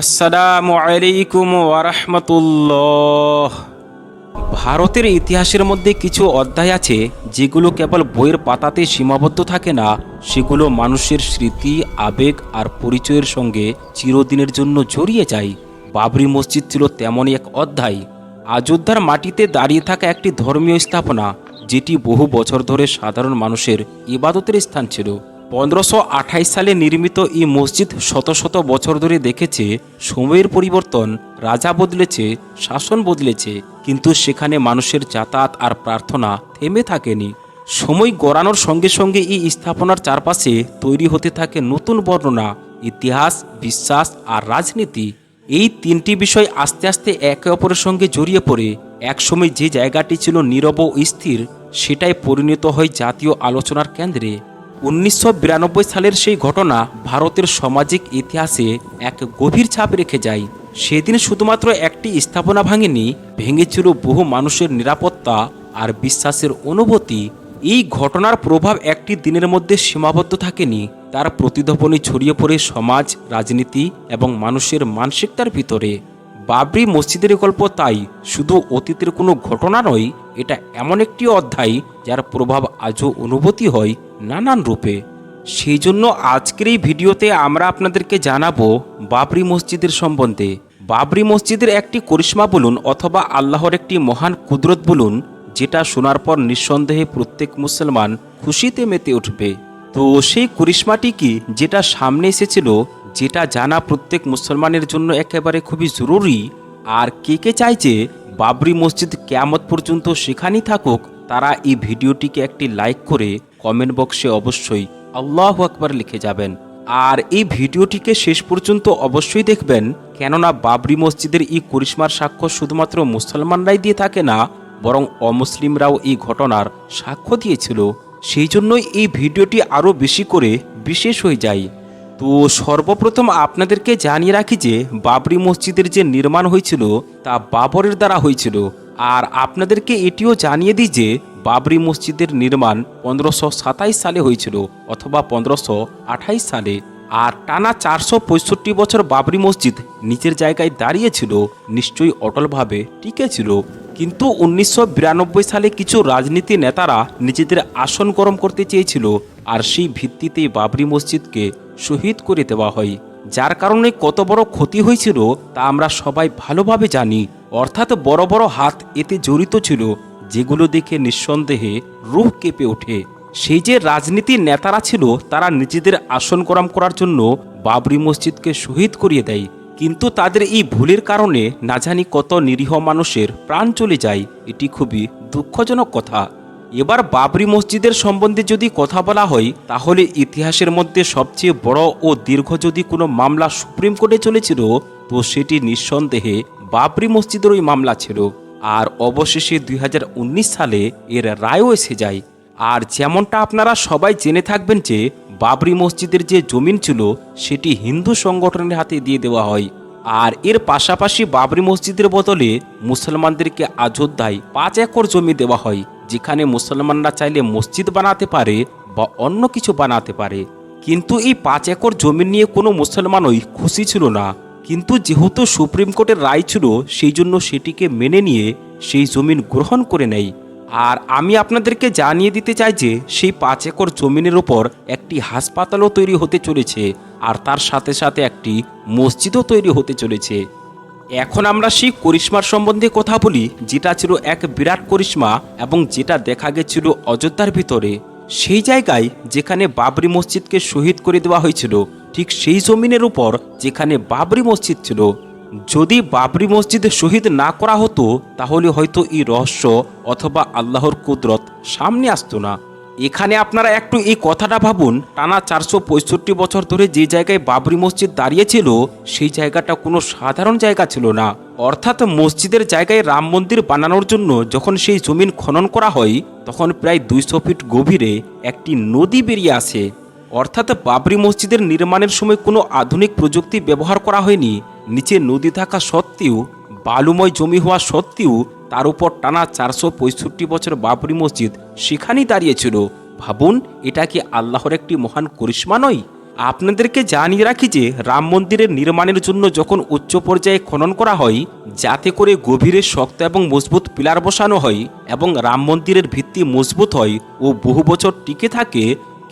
আসসালামু আলাইকুম ওয়ারহমতুল্লাহ ভারতের ইতিহাসের মধ্যে কিছু অধ্যায় আছে যেগুলো কেবল বইয়ের পাতাতে সীমাবদ্ধ থাকে না, সেগুলো মানুষের স্মৃতি, আবেগ আর পরিচয়ের সঙ্গে চিরদিনের জন্য জড়িয়ে যায়। বাবরি মসজিদ ছিল তেমনই এক অধ্যায়। অযোধ্যার মাটিতে দাঁড়িয়ে থাকা একটি ধর্মীয় স্থাপনা, যেটি বহু বছর ধরে সাধারণ মানুষের ইবাদতের স্থান ছিল। পনেরোশো সালে নির্মিত এই মসজিদ শত শত বছর ধরে দেখেছে, সময়ের পরিবর্তন, রাজা বদলেছে, শাসন বদলেছে, কিন্তু সেখানে মানুষের যাতায়াত আর প্রার্থনা থেমে থাকেনি। সময় গড়ানোর সঙ্গে সঙ্গে এই স্থাপনার চারপাশে তৈরি হতে থাকে নতুন বর্ণনা, ইতিহাস, বিশ্বাস আর রাজনীতি। এই তিনটি বিষয় আস্তে আস্তে একে অপরের সঙ্গে জড়িয়ে পড়ে। একসময় যে জায়গাটি ছিল নীরব স্থির সেটাই পরিণত হয় জাতীয় আলোচনার কেন্দ্রে। উনিশশো বিরানব্বই সালের সেই ঘটনা ভারতের সামাজিক ইতিহাসে এক গভীর ছাপ রেখে যায়। সেদিন শুধুমাত্র একটি স্থাপনা ভাঙেনি, ভেঙেছিল বহু মানুষের নিরাপত্তা আর বিশ্বাসের অনুভূতি। এই ঘটনার প্রভাব একটি দিনের মধ্যে সীমাবদ্ধ থাকেনি। তার প্রতিধ্বনি ছড়িয়ে পড়ে সমাজ, রাজনীতি এবং মানুষের মানসিকতার ভিতরে। বাবরি মসজিদের গল্প তাই, শুধু অতীতের কোনো ঘটনা নয়, এটা এমন একটি অধ্যায় যার প্রভাব আজও অনুভূতি হয় নানান রূপে। সেই জন্য আজকের এই ভিডিওতে আমরা আপনাদেরকে জানাব বাবরি মসজিদের সম্বন্ধে। বাবরি মসজিদের একটি করিশ্মা বলুন অথবা আল্লাহর একটি মহান কুদরত বলুন, যেটা শোনার পর নিঃসন্দেহে প্রত্যেক মুসলমান খুশিতে মেতে উঠবে। তো সেই করিশ্মাটি কি যেটা সামনে এসেছিল, যেটা জানা প্রত্যেক মুসলমানের জন্য একেবারে খুবই জরুরি? আর কে কে যে বাবরি মসজিদ কেয়ামত পর্যন্ত সেখানেই থাকুক, তারা এই ভিডিওটিকে একটি লাইক করে কমেন্ট বক্সে অবশ্যই আল্লাহ আকবার লিখে যাবেন। আর এই ভিডিওটিকে শেষ পর্যন্ত অবশ্যই দেখবেন, কেননা বাবরি মসজিদের এই করিশ্মার সাক্ষ্য শুধুমাত্র মুসলমানরাই দিয়ে থাকে না, বরং অমুসলিমরাও এই ঘটনার সাক্ষ্য দিয়েছিল। সেই জন্যই এই ভিডিওটি আরও বেশি করে বিশেষ হয়ে যায়। তো সর্বপ্রথম আপনাদেরকে জানিয়ে রাখি যে, বাবরি মসজিদের যে নির্মাণ হয়েছিল, তা বাবরের দ্বারা হয়েছিল। আর আপনাদেরকে এটিও জানিয়ে দিই যে বাবরি মসজিদের নির্মাণ পনেরোশো সাতাইশ সালে হয়েছিল অথবা পনেরোশো আঠাইশ সালে। আর টানা চারশো পঁয়ষট্টি বছর বাবরি মসজিদ নিজের জায়গায় দাঁড়িয়েছিল নিশ্চয়ই অটলভাবে টিকেছিল কিন্তু উনিশশো বিরানব্বই সালে কিছু রাজনীতি নেতারা নিজেদের আসন গরম করতে চেয়েছিল আর সেই ভিত্তিতে বাবরি মসজিদকে শহীদ করে দেওয়া হয়। যার কারণে কত বড় ক্ষতি হয়েছিল তা আমরা সবাই ভালোভাবে জানি। অর্থাৎ বড় বড় হাত এতে জড়িত ছিল। যেগুলো দেখে নিঃসন্দেহে রুহ কেঁপে ওঠে। সেই যে রাজনীতির নেতারা ছিল, তারা নিজেদের আসন গরম করার জন্য বাবরি মসজিদকে শহীদ করিয়ে দেয়। কিন্তু তাদের এই ভুলের কারণে না জানি কত নিরীহ মানুষের প্রাণ চলে যায়, এটি খুবই দুঃখজনক কথা। এবার বাবরি মসজিদের সম্বন্ধে যদি কথা বলা হয়, তাহলে ইতিহাসের মধ্যে সবচেয়ে বড় ও দীর্ঘ যদি কোনো মামলা সুপ্রিম কোর্টে চলেছিল, তো সেটি নিঃসন্দেহে বাবরি মসজিদের ওই মামলা ছিল। আর অবশেষে দুই হাজার উনিশ সালে এর রায়ও এসে যায়। আর যেমনটা আপনারা সবাই জেনে থাকবেন যে, বাবরি মসজিদের যে জমিন ছিল, সেটি হিন্দু সংগঠনের হাতে দিয়ে দেওয়া হয়। আর এর পাশাপাশি বাবরি মসজিদের বদলে মুসলমানদেরকে অযোধ্যায় পাঁচ একর জমি দেওয়া হয়, যেখানে মুসলমানরা চাইলে মসজিদ বানাতে পারে বা অন্য কিছু বানাতে পারে। কিন্তু এই পাঁচ একর জমি নিয়ে কোনো মুসলমানই খুশি ছিল না। কিন্তু যেহেতু সুপ্রিম কোর্টের রায় ছিল, সেই জন্য সেটিকে মেনে নিয়ে সেই জমিন গ্রহণ করে নেয়। আর আমি আপনাদেরকে জানিয়ে দিতে চাই যে, সেই পাঁচ একর জমিনের ওপর একটি হাসপাতালও তৈরি হতে চলেছে আর তার সাথে সাথে একটি মসজিদও তৈরি হতে চলেছে। এখন আমরা সেই করিশ্মার সম্বন্ধে কথা বলি, যেটা ছিল এক বিরাট করিশ্মা এবং যেটা দেখা গেছিল অযোধ্যার ভিতরে। সেই জায়গায় যেখানে বাবরি মসজিদকে শহীদ করে দেওয়া হয়েছিল ঠিক সেই জমিনের উপর যেখানে বাবরি মসজিদ ছিল। যদি বাবরি মসজিদে শহীদ না করা হতো, তাহলে হয়তো এই রহস্য অথবা আল্লাহর কুদরত সামনে আসতো না। এখানে আপনারা একটু এই কথাটা ভাবুন, টানা চারশো পঁয়ষট্টি বছর ধরে যে জায়গায় বাবরি মসজিদ দাঁড়িয়েছিল, সেই জায়গাটা কোনো সাধারণ জায়গা ছিল না। অর্থাৎ মসজিদের জায়গায় রাম মন্দির বানানোর জন্য যখন সেই জমিন খনন করা হয়, তখন প্রায় দুইশো ফিট গভীরে একটি নদী বেরিয়ে আসে। অর্থাৎ বাবরি মসজিদের নির্মাণের সময় কোনো আধুনিক প্রযুক্তি ব্যবহার করা হয়নি। নিচে নদী থাকা সত্ত্বেও, বালুময় জমি হওয়া সত্ত্বেও, তার উপর টানা চারশো পঁয়ষট্টি বছর বাবরি মসজিদ সেখানেই দাঁড়িয়েছিল ভাবুন, এটা কি আল্লাহর একটি মহান করিশ্মা নয়? আপনাদেরকে জানিয়ে রাখি যে, রাম মন্দিরের নির্মাণের জন্য যখন উচ্চ পর্যায়ে খনন করা হয়, যাতে করে গভীরে শক্ত এবং মজবুত পিলার বসানো হয় এবং রাম মন্দিরের ভিত্তি মজবুত হয় ও বহু বছর টিকে থাকে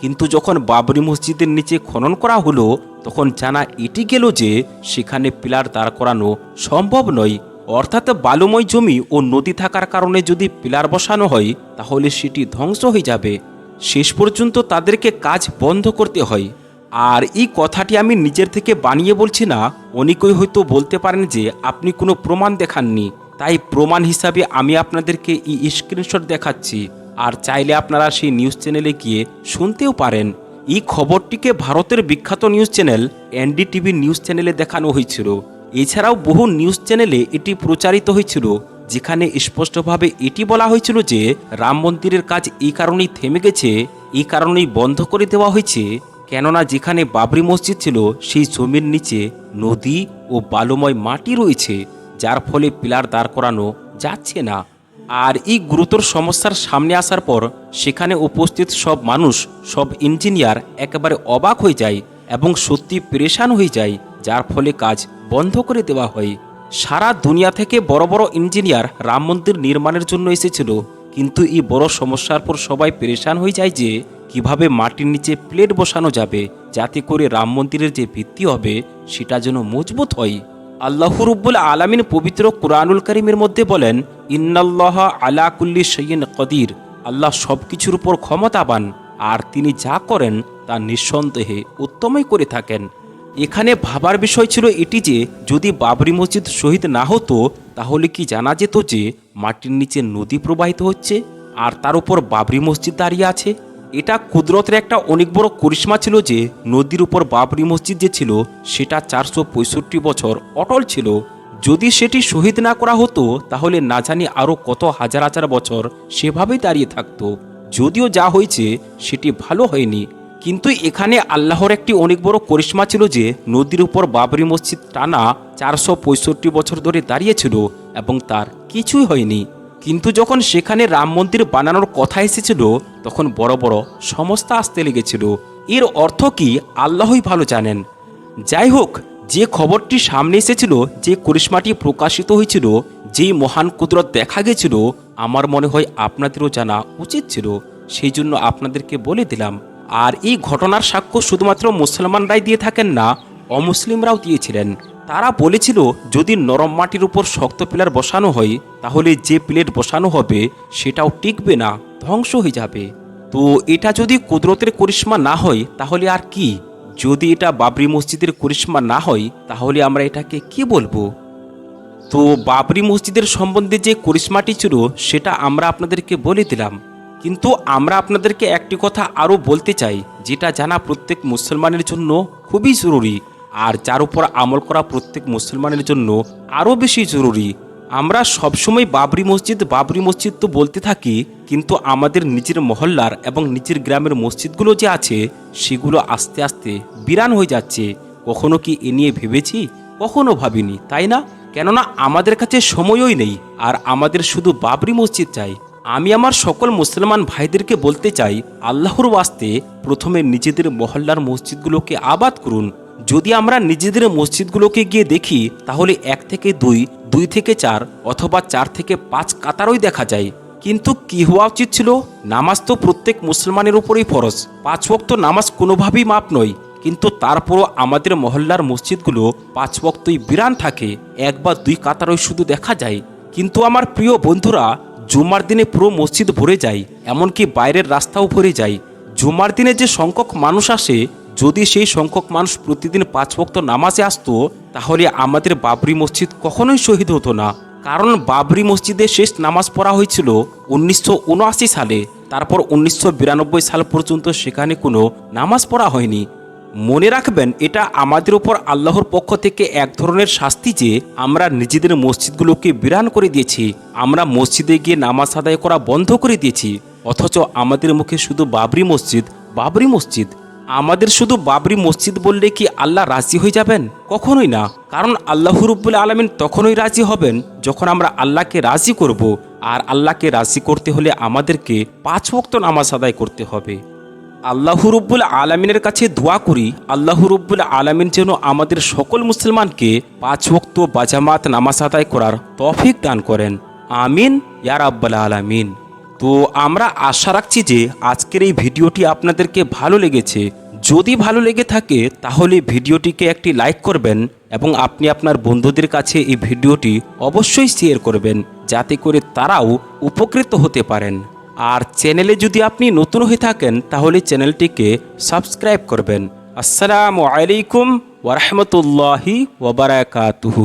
কিন্তু যখন বাবরি মসজিদের নিচে খনন করা হলো, তখন জানা এটি গেল যে সেখানে পিলার দাঁড় করানো সম্ভব নয়। অর্থাৎ বালুময় জমি ও নদী থাকার কারণে যদি পিলার বসানো হয়, তাহলে সেটি ধ্বংস হয়ে যাবে। শেষ পর্যন্ত তাদেরকে কাজ বন্ধ করতে হয়। আর এই কথাটি আমি নিজের থেকে বানিয়ে বলছি না, অনেকেই হয়তো বলতে পারেন যে আপনি কোনো প্রমাণ দেখাননি। তাই প্রমাণ হিসাবে আমি আপনাদেরকে এই স্ক্রিনশট দেখাচ্ছি। আর চাইলে আপনারা সেই নিউজ চ্যানেলে গিয়ে শুনতেও পারেন। এই খবরটিকে ভারতের বিখ্যাত news channel ND NDTV news চ্যানেলে দেখানো হয়েছিল। এছাড়াও বহু নিউজ চ্যানেলে এটি প্রচারিত হয়েছিল, যেখানে স্পষ্টভাবে এটি বলা হয়েছিল যে রাম মন্দিরের কাজ এই কারণেই থেমে গেছে, এই কারণেই বন্ধ করে দেওয়া হয়েছে। কেননা যেখানে বাবরি মসজিদ ছিল, সেই জমির নিচে নদী ও বালুময় মাটি রয়েছে, যার ফলে পিলার দাঁড় করানো যাচ্ছে না। আর এই গুরুতর সমস্যার সামনে আসার পর সেখানে উপস্থিত সব মানুষ, সব ইঞ্জিনিয়ার একেবারে অবাক হয়ে যায় এবং সত্যি পরেশান হয়ে যায়, যার ফলে কাজ বন্ধ করে দেওয়া হয়। সারা দুনিয়া থেকে বড় বড় ইঞ্জিনিয়ার রাম মন্দির নির্মাণের জন্য এসেছিল, কিন্তু এই বড় সমস্যার পর সবাই পরেশান হয়ে যায় যে কীভাবে মাটির নিচে প্লেট বসানো যাবে, যাতে করে রাম মন্দিরের যে ভিত্তি হবে, সেটা যেন মজবুত হয়। আল্লাহ রুব্বুল আলামিন পবিত্র কোরআনুল করিমের মধ্যে বলেন, ইন্নাল্লাহ আলা কুল্লি সৈয়ন কদির। আল্লাহ সব কিছুর উপর ক্ষমতাবান, আর তিনি যা করেন তা নিঃসন্দেহে উত্তমই করে থাকেন। এখানে ভাবার বিষয় ছিল এটি যে, যদি বাবরি মসজিদ শহীদ না হতো, তাহলে কি জানা যেত যে, মাটির নিচে নদী প্রবাহিত হচ্ছে, আর তার উপর বাবরি মসজিদ দাঁড়িয়ে আছে? এটা কুদরতের একটা অনেক বড় করিশ্মা ছিল যে নদীর উপর বাবরি মসজিদ যে ছিল, সেটা চারশো পঁয়ষট্টি বছর অটল ছিল। যদি সেটি শহীদ না করা হতো, তাহলে না জানি আরও কত হাজার হাজার বছর সেভাবেই দাঁড়িয়ে থাকতো। যদিও যা হয়েছে, সেটি ভালো হয়নি। কিন্তু এখানে আল্লাহর একটি অনেক বড় করিশ্মা ছিল যে নদীর উপর বাবরি মসজিদ টানা চারশো পঁয়ষট্টি বছর ধরে দাঁড়িয়েছিল এবং তার কিছুই হয়নি। কিন্তু যখন সেখানে রাম মন্দির বানানোর কথা এসেছিল, তখন বড় বড় সমস্যা আসতে লেগেছিল। এর অর্থ কি আল্লাহই ভালো জানেন। যাই হোক, যে খবরটি সামনে এসেছিল, যে করিশ্মাটি প্রকাশিত হয়েছিল, যেই মহান কুদরত দেখা গেছিল, আমার মনে হয় আপনাদেরও জানা উচিত ছিল। সেই জন্য আপনাদেরকে বলে দিলাম, আর এই ঘটনার সাক্ষ্য শুধুমাত্র মুসলমানরাই দিয়ে থাকেন না, অমুসলিমরাও দিয়েছিলেন। তারা বলেছিল, যদি নরম মাটির উপর শক্ত পিলার বসানো হয়, তাহলে যে প্লেট বসানো হবে, সেটাও টিকবে না, ধ্বংস হয়ে যাবে। তো এটা যদি কুদরতের করিশ্মা না হয়, তাহলে আর কি? যদি এটা বাবরি মসজিদের করিশ্মা না হয়, তাহলে আমরা এটাকে কি বলব? তো বাবরি মসজিদের সম্বন্ধে যে করিশ্মাটি ছিল, সেটা আমরা আপনাদেরকে বলে দিলাম। কিন্তু আমরা আপনাদেরকে একটি কথা আরও বলতে চাই, যেটা জানা প্রত্যেক মুসলমানের জন্য খুবই জরুরি। আর যার উপর আমল করা প্রত্যেক মুসলমানের জন্য আরও বেশি জরুরি। আমরা সবসময় বাবরি মসজিদ বাবরি মসজিদ তো বলতে থাকি, কিন্তু আমাদের নিজের মহল্লার এবং নিজের গ্রামের মসজিদগুলো যে আছে, সেগুলো আস্তে আস্তে বিরান হয়ে যাচ্ছে। কখনো কি এ নিয়ে ভেবেছি? কখনো ভাবিনি, তাই না? কেননা আমাদের কাছে সময়ই নেই, আর আমাদের শুধু বাবরি মসজিদ চাই। আমি আমার সকল মুসলমান ভাইদেরকে বলতে চাই, আল্লাহর ওয়াস্তে প্রথমে নিজেদের মহল্লার মসজিদগুলোকে আবাদ করুন যদি আমরা নিজেদের মসজিদগুলোকে গিয়ে দেখি, তাহলে এক থেকে দুই দুই থেকে চার, অথবা চার থেকে পাঁচ কাতারই দেখা যায়। কিন্তু কি হওয়া উচিত ছিল? নামাজ তো প্রত্যেক মুসলমানের উপরেই ফরজ। পাঁচ ওয়াক্ত নামাজ কোনোভাবেই মাপ নয়। কিন্তু তারপরও আমাদের মহল্লার মসজিদগুলো পাঁচ ওয়াক্তই বিরান থাকে, এক বা দুই কাতারই শুধু দেখা যায়। কিন্তু আমার প্রিয় বন্ধুরা, জুমার দিনে পুরো মসজিদ ভরে যায়, এমনকি বাইরের রাস্তাও ভরে যায়। জুমার দিনে যে সংখ্যক মানুষ আসে যদি সেই সংখ্যক মানুষ প্রতিদিন পাঁচ ভক্ত নামাজে আসতো, তাহলে আমাদের বাবরি মসজিদ কখনোই শহীদ হতো না। কারণ বাবরি মসজিদে শেষ নামাজ পড়া হয়েছিল উনিশশো উনআশি সালে। তারপর উনিশশো বিরানব্বই সাল পর্যন্ত সেখানে কোনো নামাজ পড়া হয়নি। মনে রাখবেন, এটা আমাদের ওপর আল্লাহর পক্ষ থেকে এক ধরনের শাস্তি যে আমরা নিজেদের মসজিদগুলোকে বিরান করে দিয়েছি, আমরা মসজিদে গিয়ে নামাজ আদায় করা বন্ধ করে দিয়েছি। অথচ আমাদের মুখে শুধু বাবরি মসজিদ বাবরি মসজিদ। আমাদের শুধু বাবরি মসজিদ বললে কি আল্লাহ রাজি হয়ে যাবেন? কখনোই না। কারণ আল্লাহ রুব্বুল আলমিন তখনই রাজি হবেন যখন আমরা আল্লাহকে রাজি করব আর আল্লাহকে রাজি করতে হলে আমাদেরকে পাঁচ ওয়াক্ত নামাজ আদায় করতে হবে। আল্লাহ রব্বুল আলমিনের কাছে দোয়া করি, আল্লাহ রব্বুল আলমিন যেন আমাদের সকল মুসলমানকে পাঁচ ওয়াক্ত বাজামাত নামাজ আদায় করার তফিক দান করেন। আমিন ইয়ার আব্বাল আলামিন। তো আমরা আশা রাখছি যে আজকের এই ভিডিওটি আপনাদেরকে ভালো লেগেছে। যদি ভালো লেগে থাকে, তাহলে ভিডিওটিকে একটি লাইক করবেন এবং আপনি আপনার বন্ধুদের কাছে এই ভিডিওটি অবশ্যই শেয়ার করবেন, যাতে করে তারাও উপকৃত হতে পারেন। আর চ্যানেলে যদি আপনি নতুন হয়ে থাকেন, তাহলে চ্যানেলটিকে সাবস্ক্রাইব করবেন। আসসালামু আলাইকুম ওরহমতুল্লাহি ওবরাকাতুহু